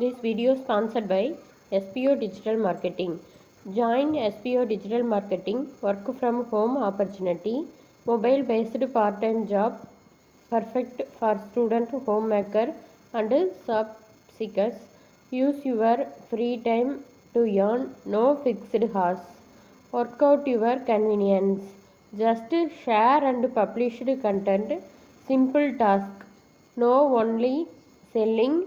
This video is sponsored by SPO Digital Marketing. Join SPO Digital Marketing work from home opportunity, mobile based part time job, perfect for student, homemaker, and job seekers. Use your free time to earn no fixed hours. Work out your convenience. Just share and publish content. Simple task. No only selling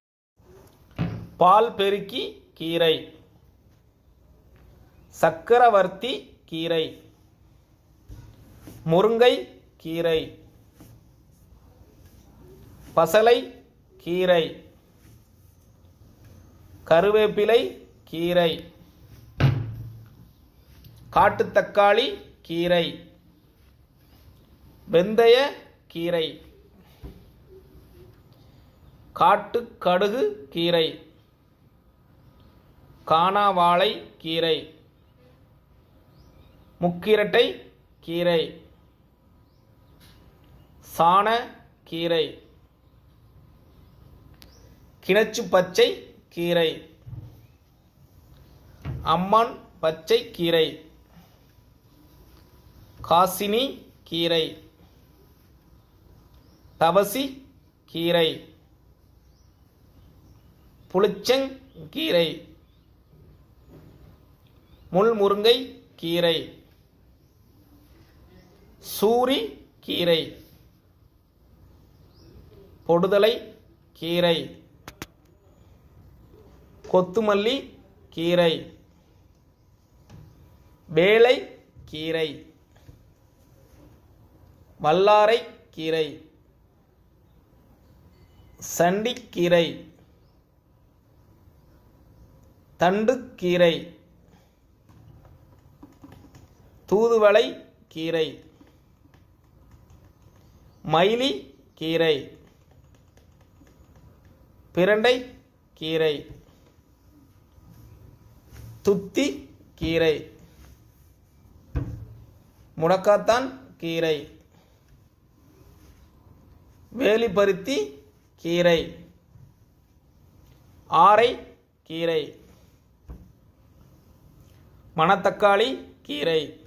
பால் பெருக்கி கீரை. சக்கரவர்த்தி கீரை. முருங்கை கீரை. பசலை கீரை. கருவேப்பிலை கீரை. காட்டுத்தக்காளி கீரை. வெந்தய கீரை. காட்டு கடுகு கீரை. காணாவாழை கீரை. முக்கிரட்டை கீரை. சாண கீரை. கிணச்சு பச்சை கீரை. அம்மான் பச்சை கீரை. காசினி கீரை. தவசி கீரை. புளிச்சங்கீரை முள்முருங்கை கீரை. சூரி கீரை. பொடுதலை கீரை. கொத்துமல்லி கீரை. வேலை கீரை. வல்லாரை கீரை. சண்டிக்கீரை. தண்டுக்கீரை தூதுவளை கீரை. மயிலி கீரை. பிரண்டை கீரை. துத்தி கீரை. முடக்காத்தான் கீரை. வேலிப்பருத்தி கீரை. ஆரை கீரை. மணத்தக்காளி கீரை.